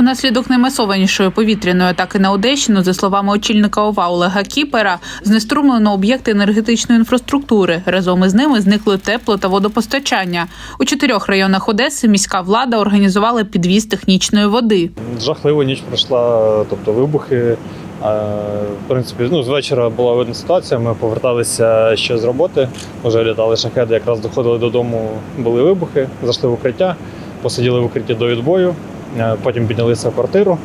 Внаслідок наймасованішої повітряної атаки на Одещину, за словами очільника ОВА Олега Кіпера, знеструмлено об'єкти енергетичної інфраструктури. Разом із ними зникли тепло та водопостачання. У чотирьох районах Одеси міська влада організувала підвіз технічної води. Жахливо ніч пройшла, тобто вибухи. В принципі, ну, з вечора була видна ситуація. Ми поверталися ще з роботи. Вже літали шахеди, якраз доходили додому, були вибухи, зайшли в укриття, посиділи в укритті до відбою, потім піднялися в квартиру.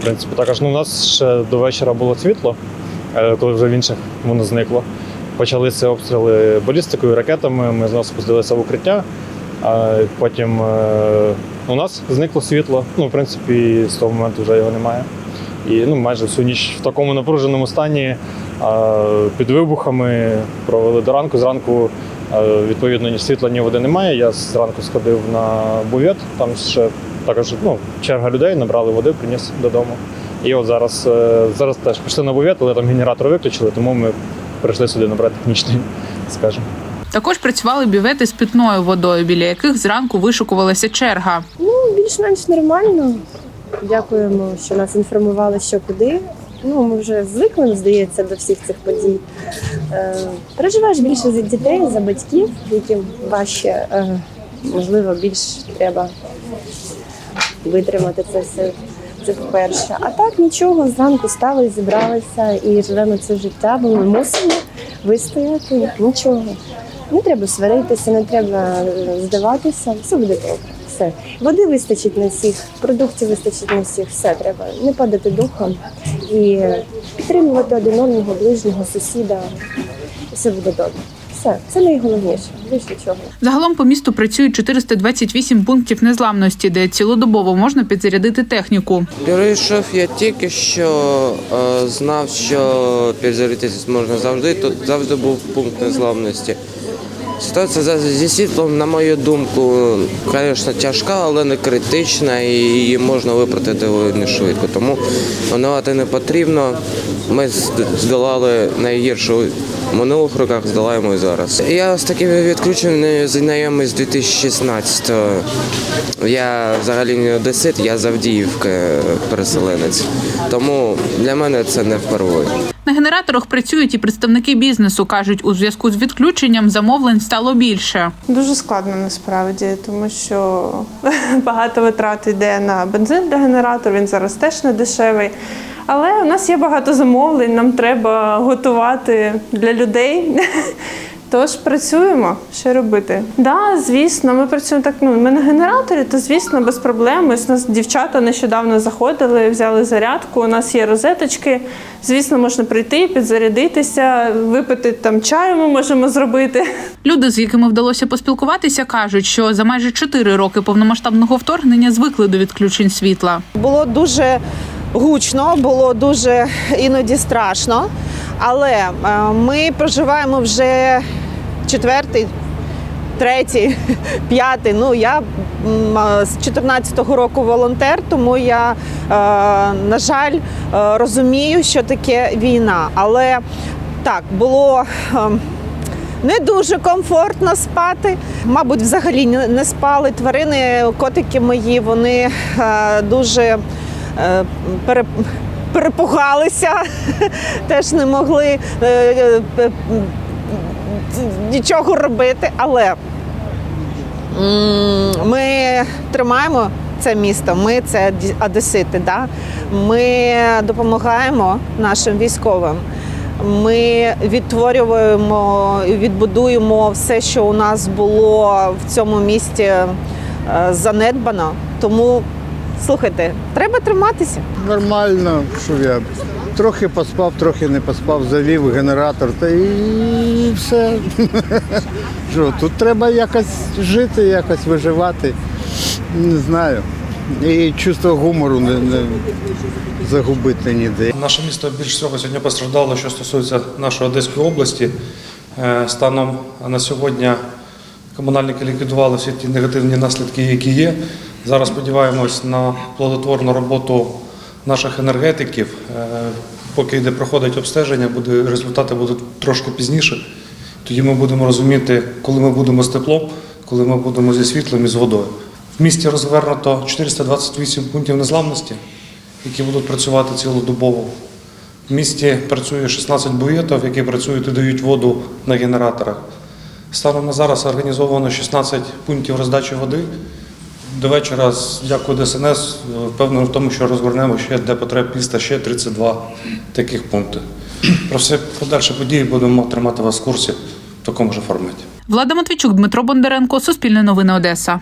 В принципі, також ну, у нас ще до вечора було світло, е, коли вже в інших воно зникло. Почалися обстріли балістикою, ракетами. Ми знову спустилися в укриття. А потім е, у нас зникло світло. Ну, в принципі, з того моменту вже його немає. І ну, майже всю ніч в такому напруженому стані під вибухами провели до ранку. Зранку, відповідно, ні світла, ні води немає. Я зранку сходив на бувет, там ще також ну, черга людей, набрали води, приніс додому. І от зараз, е, зараз теж пішли на бувет, але там генератор виключили, тому ми прийшли сюди набрати технічний, скажімо. Також працювали бювети з питною водою, біля яких зранку вишукувалася черга. Ну, більш-менш нормально. Дякуємо, що нас інформували, що куди. Ну, ми вже звикли, здається, до всіх цих подій. Е, переживаєш більше за дітей, за батьків, яким важче, е, можливо, більш треба витримати це все. Це по-перше. А так нічого, зранку стали, зібралися і живемо це життя, бо ми мусимо вистояти. Нічого. Не треба сваритися, не треба здаватися, все буде добре. Все. Води вистачить на всіх, продуктів вистачить на всіх, все треба. Не падати духом і підтримувати один одного, ближнього, сусіда. Все буде добре. Все, це найголовніше, більш нічого. Загалом по місту працюють 428 пунктів незламності, де цілодобово можна підзарядити техніку. Перейшов я тільки що е, знав, що підзарядитися можна завжди. Тут завжди був пункт незламності. Ситуація за- зі світлом, на мою думку, звісно, тяжка, але не критична і її можна виправити швидко. Тому манувати не потрібно. Ми здолали найгіршу в минулих роках, здолаємо і зараз. Я з такими відключеннями знайомий з 2016-го. Я взагалі не одесит, я з Авдіївки переселенець. Тому для мене це не впервые. На генераторах працюють і представники бізнесу. кажуть, у зв'язку з відключенням замовлень стало більше. Дуже складно насправді, тому що багато витрат йде на бензин для генератора, він зараз теж не дешевий. Але у нас є багато замовлень, нам треба готувати для людей. Тож працюємо, що робити. Да, звісно, ми працюємо так. Ну, ми на генераторі, то звісно, без проблем. Ось нас дівчата нещодавно заходили, взяли зарядку. У нас є розеточки. Звісно, можна прийти, підзарядитися, випити там чаю. Ми можемо зробити. Люди, з якими вдалося поспілкуватися, кажуть, що за майже 4 роки повномасштабного вторгнення звикли до відключень світла. Було дуже гучно, було дуже іноді страшно. Але е, ми проживаємо вже четвертий, третій, п'ятий. Ну я з 14-го року волонтер, тому я, е, на жаль, е, розумію, що таке війна. Але так було. е, не дуже комфортно спати. Мабуть, взагалі не спали. Тварини, котики мої, вони е, дуже е, перепугалися, теж не могли е, е, е, нічого робити. Але ми тримаємо це місто, ми це одесити. Да? Ми допомагаємо нашим військовим. Ми відтворюємо і відбудуємо все, що у нас було в цьому місті е, занедбано. Тому слухайте, треба триматися. Нормально, що я трохи поспав, трохи не поспав, завів генератор та і все. Що, тут треба якось жити, якось виживати. Не знаю. І чувство гумору не, не загубити ніде. Наше місто більш всього сьогодні постраждало, що стосується нашої Одеської області. Е, Станом на сьогодні комунальники ліквідували всі ті негативні наслідки, які є. Зараз сподіваємось на плодотворну роботу наших енергетиків. Е, Поки йде проходить обстеження, буде, результати будуть трошки пізніше. Тоді ми будемо розуміти, коли ми будемо з теплом, коли ми будемо зі світлом і з водою. В місті розвернуто 428 пунктів незламності, які будуть працювати цілодобово. В місті працює 16 буєтів, які працюють і дають воду на генераторах. Станом на зараз організовано 16 пунктів роздачі води. До вечора, дякую ДСНС, впевнений в тому, що розгорнемо ще де потреб міста ще 32 таких пункти. Про все подальші події будемо тримати вас в курсі в такому ж форматі. Влада Матвійчук, Дмитро Бондаренко, Суспільне новини Одеса.